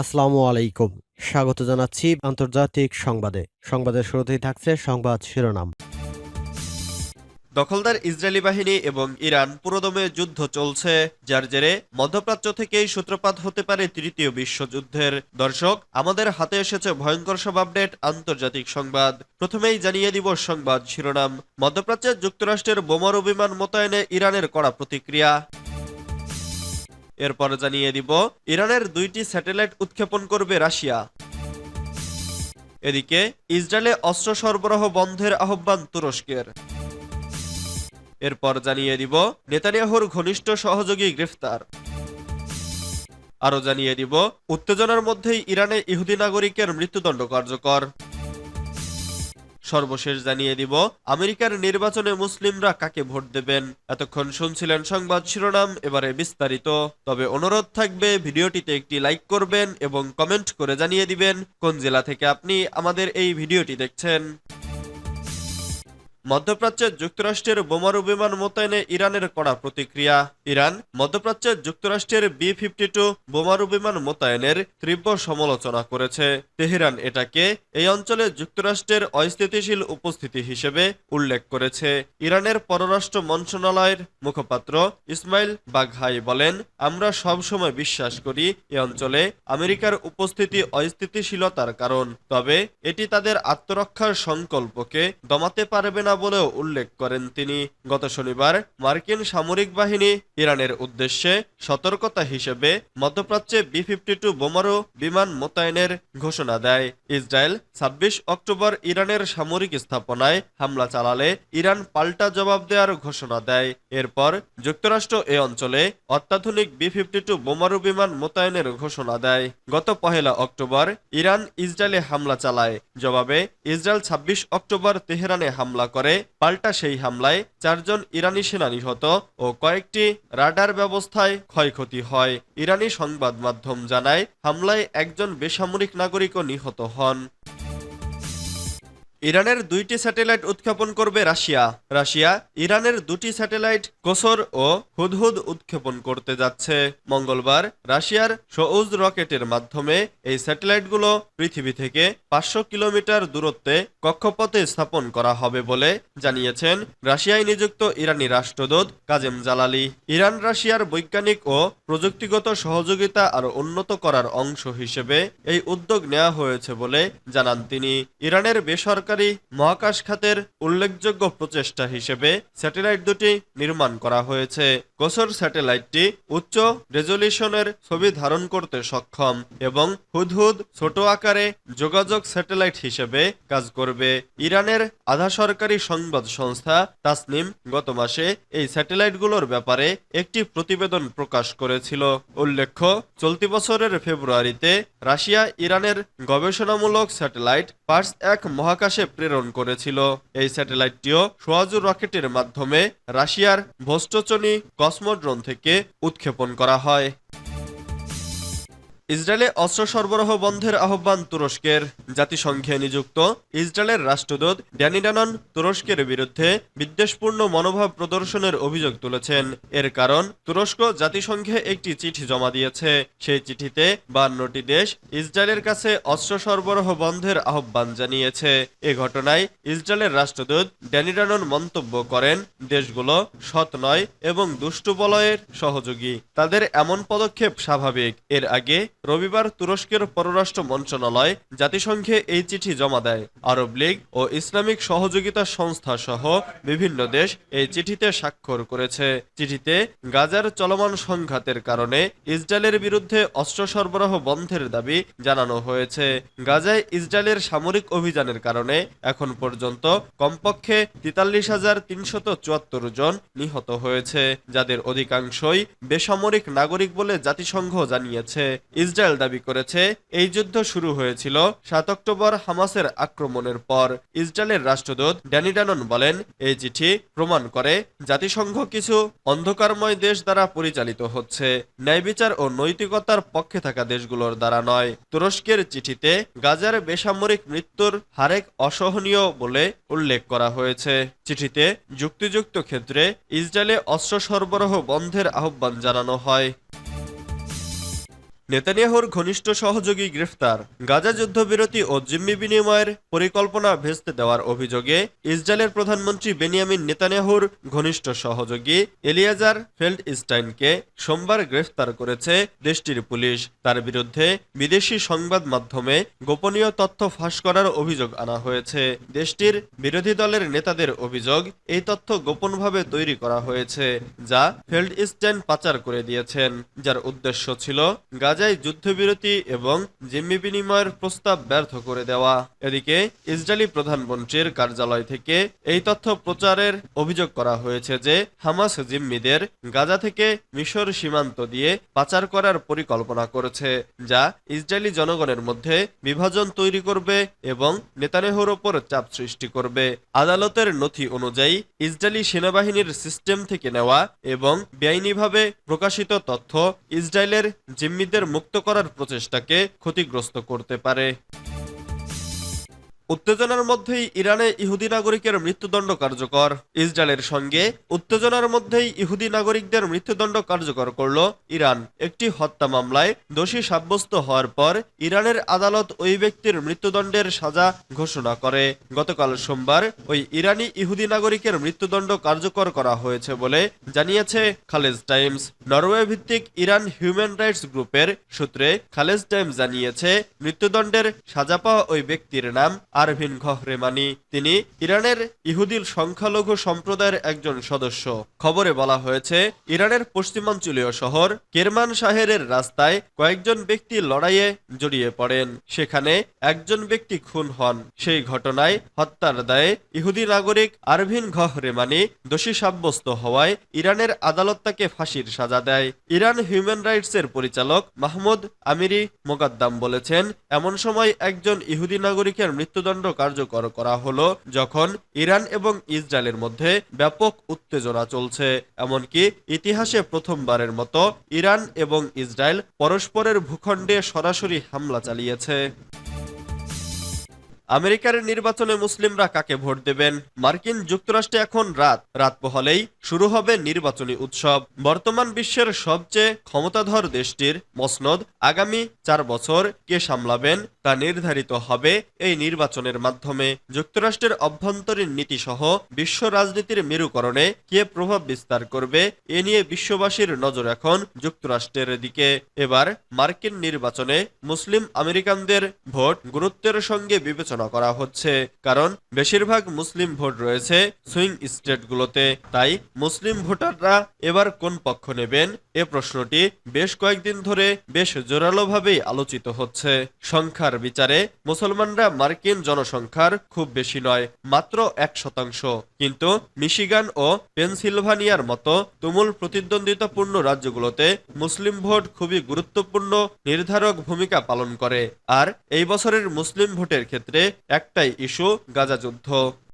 আসসালামু আলাইকুম। স্বাগত জানাচ্ছি আন্তর্জাতিক সংবাদে। সংবাদের শুরুতেই থাকছে সংবাদ শিরোনাম। দখলদার ইসরায়েলি বাহিনী এবং ইরান পুরোদমে যুদ্ধ চলছে, যার জেরে মধ্যপ্রাচ্য থেকেই সূত্রপাত হতে পারে তৃতীয় বিশ্বযুদ্ধের। দর্শক, আমাদের হাতে এসেছে ভয়ঙ্কর সব আপডেট, আন্তর্জাতিক সংবাদ। প্রথমেই জানিয়ে দিব সংবাদ শিরোনাম। মধ্যপ্রাচ্যে যুক্তরাষ্ট্রের বোমারু বিমান মোতায়েনে ইরানের কড়া প্রতিক্রিয়া। এরপর জানিয়ে দিব, ইরানের দুইটি স্যাটেলাইট উৎক্ষেপণ করবে রাশিয়া। এদিকে, ইসরায়েলে অস্ত্র সরবরাহ বন্ধের আহ্বান তুরস্কের। এরপর জানিয়ে দিব, নেতানিয়াহুর ঘনিষ্ঠ সহযোগী গ্রেফতার। আরও জানিয়ে দিব, উত্তেজনার মধ্যেই ইরানে ইহুদি নাগরিকের মৃত্যুদণ্ড কার্যকর। সর্বশেষ জানিয়ে দিব, আমেরিকার নির্বাচনে মুসলিমরা কাকে ভোট দেবেন? এতক্ষণ শুনছিলেন সংবাদ শিরোনাম, এবারে বিস্তারিত। তবে অনুরোধ থাকবে, ভিডিওটিতে একটি লাইক করবেন এবং কমেন্ট করে জানিয়ে দিবেন কোন জেলা থেকে আপনি আমাদের এই ভিডিওটি দেখছেন। মধ্যপ্রাচ্যের যুক্তরাষ্ট্রের বোমারু বিমান মোতায়েনে ইরানের কড়া প্রতিক্রিয়া। ইরান মধ্যপ্রাচ্যের যুক্তরাষ্ট্রের বি ফিফটি টু বোমারু বিমান মোতায়েনের তীব্র সমালোচনা করেছে। তেহরান এটাকে এই অঞ্চলে যুক্তরাষ্ট্রের অস্থিতিশীল উপস্থিতি হিসেবে উল্লেখ করেছে। ইরানের পররাষ্ট্র মন্ত্রণালয়ের মুখপাত্র ইসমাইল বাঘাই বলেন, আমরা সব সময় বিশ্বাস করি এ অঞ্চলে আমেরিকার উপস্থিতি অস্থিতিশীলতার কারণ। তবে এটি তাদের আত্মরক্ষার সংকল্পকে দমাতে পারবে না বলেও উল্লেখ করেন তিনি। গত শনিবার মার্কিন সামরিক বাহিনী ইরানের উদ্দেশ্যে সতর্কতা হিসেবে মধ্যপ্রাচ্যে বি ফিফটি টু বোমারু বিমান মোতায়েনের ঘোষণা দেয়। ইসরায়েল ছাব্বিশ অক্টোবর ইরানের সামরিক স্থাপনায় হামলা চালালে ইরান পাল্টা জবাব দেওয়ার ঘোষণা দেয়। এরপর যুক্তরাষ্ট্র এ অঞ্চলে অত্যাধুনিক বি ফিফটি টু বোমারু বিমান মোতায়েনের ঘোষণা দেয়। গত পহেলা অক্টোবর ইরান ইসরায়েলে হামলা চালায়। জবাবে ইসরায়েল ছাব্বিশ অক্টোবর তেহরানে হামলা করে। পাল্টা সেই হামলায় চারজন ইরানি সেনা নিহত ও কয়েকটি রাডার ব্যবস্থায় ক্ষয়ক্ষতি হয়। ইরানি সংবাদ মাধ্যম জানায়, হামলায় একজন বেসামরিক নাগরিকও নিহত হন। ইরানের দুইটি স্যাটেলাইট উৎক্ষেপণ করবে রাশিয়া। রাশিয়া ইরানের দুটি স্যাটেলাইট কোসর ও হুদহুদ উৎক্ষেপণ করতে যাচ্ছে। মঙ্গলবার রাশিয়ার সৌজ রকেটের মাধ্যমে এই স্যাটেলাইটগুলো পৃথিবী থেকে পাঁচশো কিলোমিটার দূরত্বে কক্ষপথে স্থাপন করা হবে বলে জানিয়েছেন রাশিয়ায় নিযুক্ত ইরানি রাষ্ট্রদূত কাজেম জালালি। ইরান রাশিয়ার বৈজ্ঞানিক ও প্রযুক্তিগত সহযোগিতা আরও উন্নত করার অংশ হিসেবে এই উদ্যোগ নেওয়া হয়েছে বলে জানান তিনি। ইরানের বেসরকারি সরকারি মহাকাশ খাতের উল্লেখযোগ্য প্রচেষ্টা হিসেবে স্যাটেলাইট দুটি নির্মাণ করা হয়েছে। কোসর স্যাটেলাইটটি উচ্চ রেজলিউশনের ছবি ধারণ করতে সক্ষম এবং হুদহুদ ছোট আকারে যোগাযোগ স্যাটেলাইট হিসেবে কাজ করবে। ইরানের আধা সরকারি সংবাদ সংস্থা তাসনিম গত মাসে এই স্যাটেলাইটগুলোর ব্যাপারে একটি প্রতিবেদন প্রকাশ করেছিল। উল্লেখ্য, চলতি বছরের ফেব্রুয়ারিতে রাশিয়া ইরানের গবেষণামূলক স্যাটেলাইট পার্স এক মহাকাশে প্রেরণ করেছিল। এই স্যাটেলাইটটিও সোয়াজু রকেটের মাধ্যমে রাশিয়ার ভোস্টচনি কসমোড্রোন থেকে উৎক্ষেপণ করা হয়। ইসরায়েলে অস্ত্র সরবরাহ বন্ধের আহ্বান তুরস্কের। জাতিসংঘে নিযুক্ত ইসরায়েলের রাষ্ট্রদূত ড্যানি ডানন তুরস্কের বিরুদ্ধে বিদ্বেষপূর্ণ মনোভাব প্রদর্শনের অভিযোগ তুলেছেন। এর কারণ, তুরস্ক জাতিসংঘে একটি চিঠি জমা দিয়েছে। সেই চিঠিতে বান্নটি দেশ ইসরায়েলের কাছে অস্ত্র সরবরাহ বন্ধের আহ্বান জানিয়েছে। এ ঘটনায় ইসরায়েলের রাষ্ট্রদূত ড্যানি ডানন মন্তব্য করেন, দেশগুলো সৎ নয় এবং দুষ্টু বলয়ের সহযোগী। তাদের এমন পদক্ষেপ স্বাভাবিক। এর আগে রবিবার তুরস্কের পররাষ্ট্র মন্ত্রণালয় জাতিসংঘে এই চিঠি জমা দেয়। আরব লীগ ও ইসলামিক সহযোগিতা সংস্থা সহ বিভিন্ন দেশ এই চিঠিতে স্বাক্ষর করেছে। চিঠিতে গাজার চলমান সংঘাতের কারণে ইসরায়েলের বিরুদ্ধে অস্ত্র সরবরাহ বন্ধের দাবি জানানো হয়েছে। গাজায় ইসরায়েলের সামরিক অভিযানের কারণে এখন পর্যন্ত কমপক্ষে তেতাল্লিশ হাজার তিনশত চুয়াত্তর জন নিহত হয়েছে, যাদের অধিকাংশই বেসামরিক নাগরিক বলে জাতিসংঘ জানিয়েছে। ইসরায়েল দাবি করেছে, এই যুদ্ধ শুরু হয়েছিল সাত অক্টোবর হামাসের আক্রমণের পর। ইসরায়েলের রাষ্ট্রদূত ড্যানি ডানন বলেন, এই চিঠি প্রমাণ করে জাতিসংঘ কিছু অন্ধকারময় দেশ দ্বারা পরিচালিত হচ্ছে। ন্যায় বিচার ও নৈতিকতার পক্ষে থাকা দেশগুলোর দ্বারা নয়। তুরস্কের চিঠিতে গাজার বেসামরিক মৃত্যুর হারেক অসহনীয় বলে উল্লেখ করা হয়েছে। চিঠিতে যুক্তিযুক্ত ক্ষেত্রে ইসরায়েলে অস্ত্র সরবরাহ বন্ধের আহ্বান জানানো হয়। নেতানিয়াহুর ঘনিষ্ঠ সহযোগী গ্রেফতার। গাজা যুদ্ধবিরতি ও জিম্মি বিনিময়ের পরিকল্পনা ভেস্তে দেওয়ার অভিযোগে ইসরায়েলের প্রধানমন্ত্রী বেনিয়ামিন নেতানিয়াহুর ঘনিষ্ঠ সহযোগী এলিয়াজার ফেল্ডস্টাইনকে সোমবার গ্রেফতার করেছে দেশটির পুলিশ। তার বিরুদ্ধে বিদেশি সংবাদ মাধ্যমে গোপনীয় তথ্য ফাঁস করার অভিযোগ আনা হয়েছে। দেশটির বিরোধী দলের নেতাদের অভিযোগ, এই তথ্য গোপনভাবে তৈরি করা হয়েছে, যা ফেল্ড ফেল্ডস্টাইন পাচার করে দিয়েছেন, যার উদ্দেশ্য ছিল গাজায় যুদ্ধবিরতি এবং জিম্মি বিনিময়ের প্রস্তাব ব্যর্থ করে দেওয়া। এদিকে ইসরায়েলি প্রধানমন্ত্রীর কার্যালয় থেকে এই তথ্য প্রচারের অভিযোগ করা হয়েছে যে হামাস জিম্মিদের গাজা থেকে মিশর সীমান্ত দিয়ে পাচার করার পরিকল্পনা করেছে, যা ইসরায়েলি জনগণের মধ্যে বিভাজন তৈরি করবে এবং নেতানেহর ওপর চাপ সৃষ্টি করবে। আদালতের নথি অনুযায়ী ইসরায়েলি সেনাবাহিনীর সিস্টেম থেকে নেওয়া এবং বেআইনিভাবে প্রকাশিত তথ্য ইসরায়েলের জিম্মিদের মুক্ত করার প্রচেষ্টাকে ক্ষতিগ্রস্ত করতে পারে। উত্তেজনার মধ্যেই ইরানে ইহুদি নাগরিকের মৃত্যুদণ্ড কার্যকর। ইসরায়েলের সঙ্গে উত্তেজনার মধ্যেই ইহুদি নাগরিকদের মৃত্যুদণ্ড কার্যকর করল ইরান। একটি হত্যা মামলায় দোষী সাব্যস্ত হওয়ার পর ইরানের আদালত ওই ব্যক্তির মৃত্যুদণ্ডের সাজা ঘোষণা করে। গতকাল সোমবার ওই ইরানি ইহুদি নাগরিকের মৃত্যুদণ্ড কার্যকর করা হয়েছে বলে জানিয়েছে খালেজ টাইমস। নরওয়ে ভিত্তিক ইরান হিউম্যান রাইটস গ্রুপের সূত্রে খালেজ টাইমস জানিয়েছে, মৃত্যুদণ্ডের সাজা পাওয়া ওই ব্যক্তির নাম আরভিন ঘহরেমানি তিনি ইরানের ইহুদির সংখ্যালঘু সম্প্রদায়ের একজন সদস্য। খবরে বলা হয়েছে, ইরানের পশ্চিমাঞ্চলীয় শহর কেরমান শাহেরের রাস্তায় কয়েকজন ব্যক্তি লড়াইয়ে জড়িয়ে পড়েন। সেখানে একজন ব্যক্তি খুন হন। সেই ঘটনায় হত্যার দায়ে ইহুদি নাগরিক আরভিন ঘহরেমানি দোষী সাব্যস্ত হওয়ায় ইরানের আদালত তাকে ফাঁসির সাজা দেয়। ইরান হিউম্যান রাইটসের পরিচালক মাহমুদ আমিরি মোকাদ্দাম বলেছেন, এমন সময় একজন ইহুদি নাগরিকের মৃত্যুদণ্ড কার্যকর করা হলো যখন ইরান এবং ইসরায়েলের মধ্যে ব্যাপক উত্তেজনা চলছে। এমনকি ইতিহাসে প্রথমবারের মতো ইরান এবং ইসরায়েল পরস্পরের ভূখণ্ডে সরাসরি হামলা চালিয়েছে। আমেরিকার নির্বাচনে মুসলিমরা কাকে ভোট দেবেন? মার্কিন যুক্তরাষ্ট্রে এখন রাত। রাত পোহালেই শুরু হবে নির্বাচনী উৎসব। বর্তমান বিশ্বের সবচেয়ে ক্ষমতাধর দেশটির মসনদ আগামী চার বছর কে সামলাবেন তা নির্ধারিত হবে এই নির্বাচনের মাধ্যমে। যুক্তরাষ্ট্রের অভ্যন্তরীণ নীতিসহ বিশ্ব রাজনীতির মেরুকরণে কে প্রভাব বিস্তার করবে এ নিয়ে বিশ্ববাসীর নজর এখন যুক্তরাষ্ট্রের দিকে। এবার মার্কিন নির্বাচনে মুসলিম আমেরিকানদের ভোট গুরুত্বের সঙ্গে বিবেচনা করা হচ্ছে। কারণ বেশিরভাগ মুসলিম ভোট রয়েছে সুইং স্টেটগুলোতে। তাই মুসলিম ভোটাররা এবার কোন পক্ষ নেবেন? এ প্রশ্নটি বেশ কয়েকদিন ধরে বেশ জোরালোভাবেই আলোচিত হচ্ছে। সংখ্যার বিচারে মুসলমানরা মার্কিন জনসংখ্যার খুব বেশি নয়, মাত্র এক শতাংশ। কিন্তু মিশিগান ও পেনসিলভানিয়ার মতো তুমুল প্রতিদ্বন্দ্বিতাপূর্ণ রাজ্যগুলোতে মুসলিম ভোট খুবই গুরুত্বপূর্ণ, নির্ধারক ভূমিকা পালন করে। আর এই বছরের মুসলিম ভোটের ক্ষেত্রে একটাই ইস্যু গাজা যুদ্ধ।